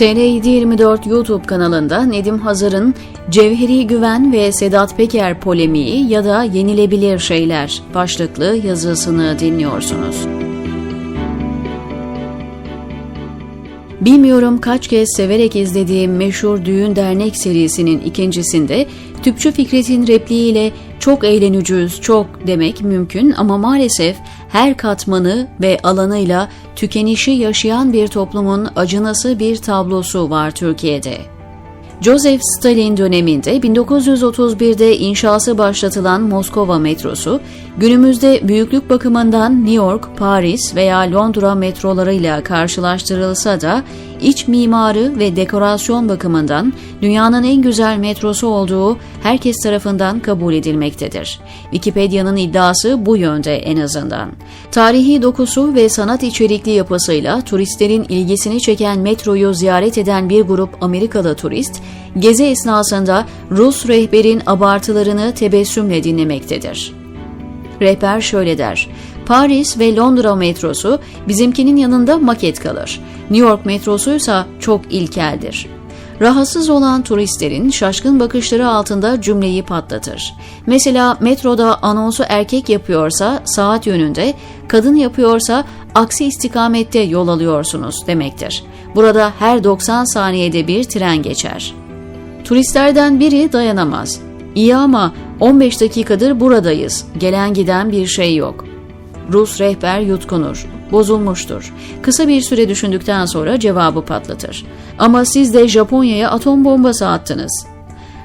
TR724 YouTube kanalında Nedim Hazar'ın Cevheri Güven ve Sedat Peker polemiği ya da yenilebilir şeyler başlıklı yazısını dinliyorsunuz. Bilmiyorum kaç kez severek izlediğim meşhur düğün dernek serisinin ikincisinde Tüpçü Fikret'in repliğiyle çok eğleneceğiz çok demek mümkün ama maalesef her katmanı ve alanıyla tükenişi yaşayan bir toplumun acınası bir tablosu var Türkiye'de. Joseph Stalin döneminde 1931'de inşası başlatılan Moskova metrosu, günümüzde büyüklük bakımından New York, Paris veya Londra metrolarıyla karşılaştırılsa da iç mimarı ve dekorasyon bakımından dünyanın en güzel metrosu olduğu herkes tarafından kabul edilmektedir. Wikipedia'nın iddiası bu yönde en azından. Tarihi dokusu ve sanat içerikli yapısıyla turistlerin ilgisini çeken metroyu ziyaret eden bir grup Amerikalı turist, gezi esnasında Rus rehberin abartılarını tebessümle dinlemektedir. Rehber şöyle der. Paris ve Londra metrosu bizimkinin yanında maket kalır. New York metrosuysa çok ilkeldir. Rahatsız olan turistlerin şaşkın bakışları altında cümleyi patlatır. Mesela metroda anonsu erkek yapıyorsa saat yönünde, kadın yapıyorsa aksi istikamette yol alıyorsunuz demektir. Burada her 90 saniyede bir tren geçer. Turistlerden biri dayanamaz. İyi ama 15 dakikadır buradayız. Gelen giden bir şey yok. Rus rehber yutkunur. Bozulmuştur. Kısa bir süre düşündükten sonra cevabı patlatır. Ama siz de Japonya'ya atom bombası attınız.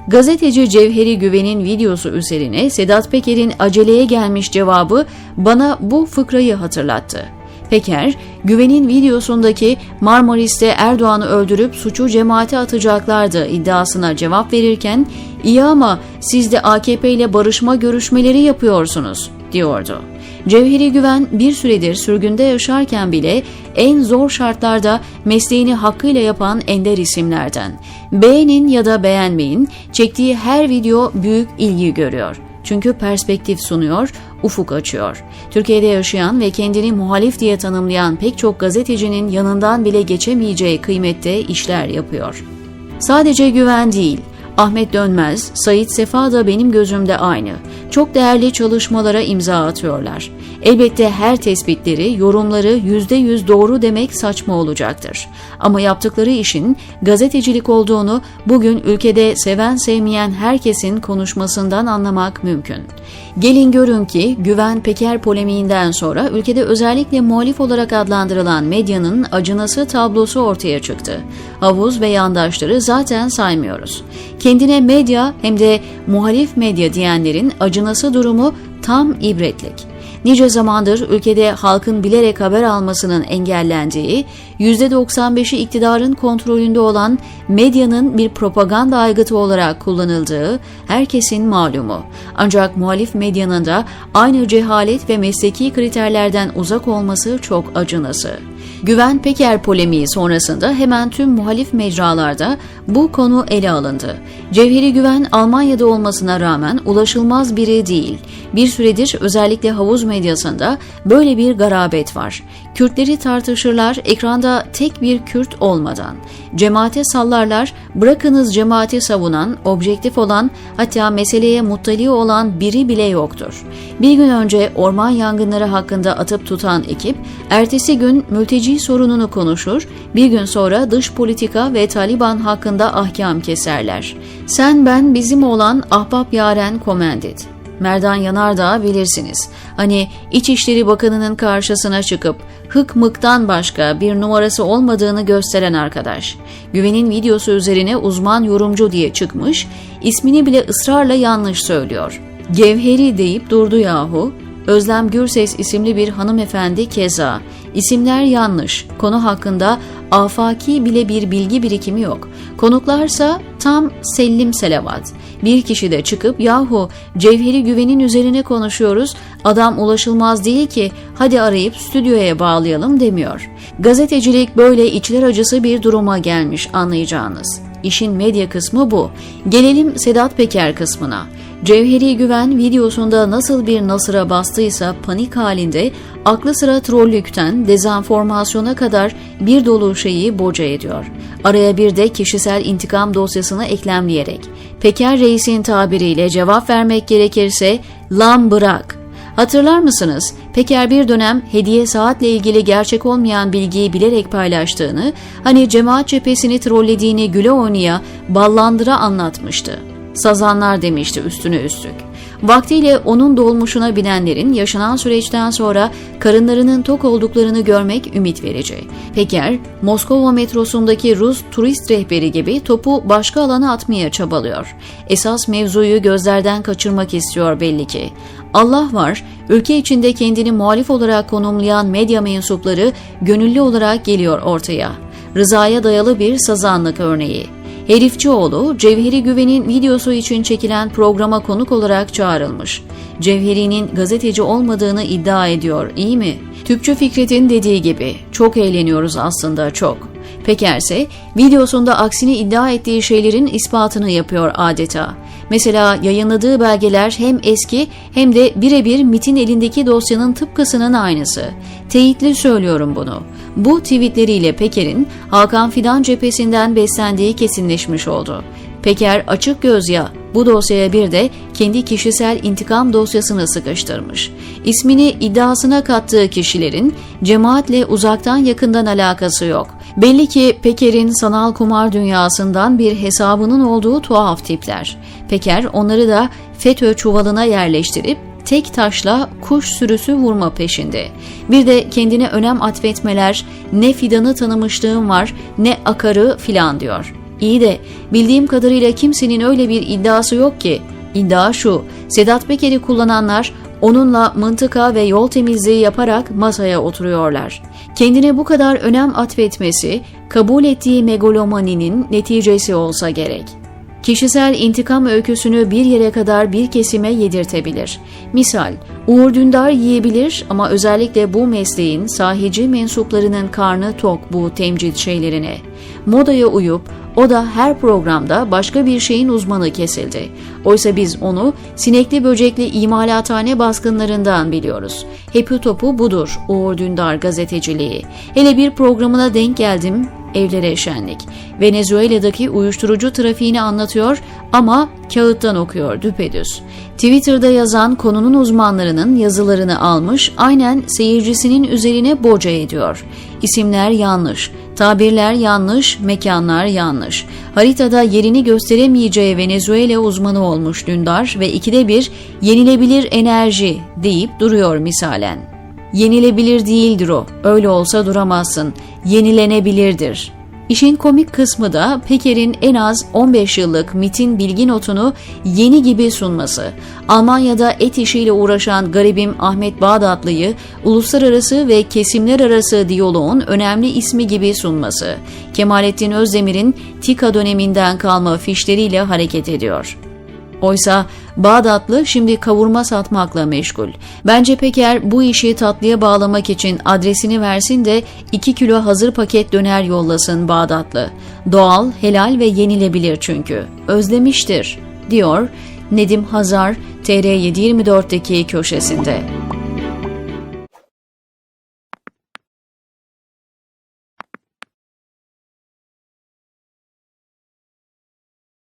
Gazeteci Cevheri Güven'in videosu üzerine Sedat Peker'in aceleye gelmiş cevabı bana bu fıkrayı hatırlattı. Peker, Güven'in videosundaki Marmaris'te Erdoğan'ı öldürüp suçu cemaate atacaklardı iddiasına cevap verirken iyi ama siz de AKP ile barışma görüşmeleri yapıyorsunuz diyordu. Cevheri Güven bir süredir sürgünde yaşarken bile en zor şartlarda mesleğini hakkıyla yapan ender isimlerden. Beğenin ya da beğenmeyin, çektiği her video büyük ilgi görüyor. Çünkü perspektif sunuyor, ufuk açıyor. Türkiye'de yaşayan ve kendini muhalif diye tanımlayan pek çok gazetecinin yanından bile geçemeyeceği kıymette işler yapıyor. Sadece güven değil, Ahmet Dönmez, Sait Sefa da benim gözümde aynı. Çok değerli çalışmalara imza atıyorlar. Elbette her tespitleri, yorumları yüzde yüz doğru demek saçma olacaktır. Ama yaptıkları işin gazetecilik olduğunu bugün ülkede seven sevmeyen herkesin konuşmasından anlamak mümkün. Gelin görün ki Güven Peker polemiğinden sonra ülkede özellikle muhalif olarak adlandırılan medyanın acınası tablosu ortaya çıktı. Havuz ve yandaşları zaten saymıyoruz. Kendine medya hem de muhalif medya diyenlerin acınası durumu tam ibretlik. Nice zamandır ülkede halkın bilerek haber almasının engellendiği, %95'i iktidarın kontrolünde olan medyanın bir propaganda aygıtı olarak kullanıldığı herkesin malumu. Ancak muhalif medyanın da aynı cehalet ve mesleki kriterlerden uzak olması çok acınası. Güven Peker polemiği sonrasında hemen tüm muhalif mecralarda bu konu ele alındı. Cevheri Güven Almanya'da olmasına rağmen ulaşılmaz biri değil. Bir süredir özellikle havuz medyasında böyle bir garabet var. Kürtleri tartışırlar ekranda tek bir Kürt olmadan. Cemaate sallarlar, bırakınız cemaati savunan, objektif olan, hatta meseleye muttali olan biri bile yoktur. Bir gün önce orman yangınları hakkında atıp tutan ekip, ertesi gün mülteci sorununu konuşur, bir gün sonra dış politika ve Taliban hakkında ahkam keserler. Sen ben bizim olan ahbap yaren komendit. Merdan Yanardağ bilirsiniz. Hani İçişleri Bakanı'nın karşısına çıkıp hık mıktan başka bir numarası olmadığını gösteren arkadaş. Güven'in videosu üzerine uzman yorumcu diye çıkmış, ismini bile ısrarla yanlış söylüyor. Gevheri deyip durdu yahu. Özlem Gürses isimli bir hanımefendi keza. İsimler yanlış. Konu hakkında afaki bile bir bilgi birikimi yok. Konuklarsa tam sellim selavat. Bir kişi de çıkıp yahu Cevheri Güven'in üzerine konuşuyoruz, adam ulaşılmaz değil ki hadi arayıp stüdyoya bağlayalım demiyor. Gazetecilik böyle içler acısı bir duruma gelmiş anlayacağınız. İşin medya kısmı bu. Gelelim Sedat Peker kısmına. Cevheri Güven videosunda nasıl bir nasıra bastıysa panik halinde aklı sıra trollükten dezenformasyona kadar bir dolu şeyi boca ediyor. Araya bir de kişisel intikam dosyasını eklemleyerek. Peker Reis'in tabiriyle cevap vermek gerekirse lam bırak. Hatırlar mısınız? Peker bir dönem hediye saatle ilgili gerçek olmayan bilgiyi bilerek paylaştığını, hani cemaat cephesini trollediğini güle oynaya, ballandıra anlatmıştı. Sazanlar demişti üstüne üstlük. Vaktiyle onun dolmuşuna binenlerin yaşanan süreçten sonra karınlarının tok olduklarını görmek ümit verici. Peker, Moskova metrosundaki Rus turist rehberi gibi topu başka alana atmaya çabalıyor. Esas mevzuyu gözlerden kaçırmak istiyor belli ki. Allah var, ülke içinde kendini muhalif olarak konumlayan medya mensupları gönüllü olarak geliyor ortaya. Rızaya dayalı bir sazanlık örneği. Herifçioğlu, Cevheri Güven'in videosu için çekilen programa konuk olarak çağrılmış. Cevheri'nin gazeteci olmadığını iddia ediyor, iyi mi? Tüpçü Fikret'in dediği gibi, çok eğleniyoruz aslında çok. Pekerse videosunda aksini iddia ettiği şeylerin ispatını yapıyor adeta. Mesela yayınladığı belgeler hem eski hem de birebir MIT'in elindeki dosyanın tıpkısının aynısı. Teyitli söylüyorum bunu. Bu tweetleriyle Peker'in Hakan Fidan cephesinden beslendiği kesinleşmiş oldu. Peker açık göz ya bu dosyaya bir de kendi kişisel intikam dosyasını sıkıştırmış. İsmini iddiasına kattığı kişilerin cemaatle uzaktan yakından alakası yok. Belli ki Peker'in sanal kumar dünyasından bir hesabının olduğu tuhaf tipler. Peker onları da FETÖ çuvalına yerleştirip tek taşla kuş sürüsü vurma peşinde. Bir de kendine önem atfetmeler, ne fidanı tanımışlığım var ne akarı filan diyor. İyi de bildiğim kadarıyla kimsenin öyle bir iddiası yok ki. İddia şu, Sedat Peker'i kullananlar onunla mıntıka ve yol temizliği yaparak masaya oturuyorlar. Kendine bu kadar önem atfetmesi, kabul ettiği megalomaninin neticesi olsa gerek. Kişisel intikam öyküsünü bir yere kadar bir kesime yedirtebilir. Misal, Uğur Dündar yiyebilir ama özellikle bu mesleğin sahici mensuplarının karnı tok bu temcit şeylerine. Modaya uyup o da her programda başka bir şeyin uzmanı kesildi. Oysa biz onu sinekli böcekli imalathane baskınlarından biliyoruz. Hepi topu budur Uğur Dündar gazeteciliği. Hele bir programına denk geldim, evlere şenlik. Venezuela'daki uyuşturucu trafiğini anlatıyor ama kağıttan okuyor düpedüz. Twitter'da yazan konunun uzmanlarının yazılarını almış aynen seyircisinin üzerine boca ediyor. İsimler yanlış, tabirler yanlış, mekanlar yanlış. Haritada yerini gösteremeyeceği Venezuela uzmanı olmuş Dündar ve ikide bir yenilebilir enerji deyip duruyor misalen. Yenilebilir değildir o. Öyle olsa duramazsın. Yenilenebilirdir. İşin komik kısmı da Peker'in en az 15 yıllık MIT'in bilgi notunu yeni gibi sunması. Almanya'da et işiyle uğraşan garibim Ahmet Bağdatlı'yı uluslararası ve kesimler arası diyaloğun önemli ismi gibi sunması. Kemalettin Özdemir'in TİKA döneminden kalma fişleriyle hareket ediyor. Oysa Bağdatlı şimdi kavurma satmakla meşgul. Bence Peker bu işi tatlıya bağlamak için adresini versin de 2 kilo hazır paket döner yollasın Bağdatlı. Doğal, helal ve yenilebilir çünkü. Özlemiştir, diyor Nedim Hazar TR724'deki köşesinde.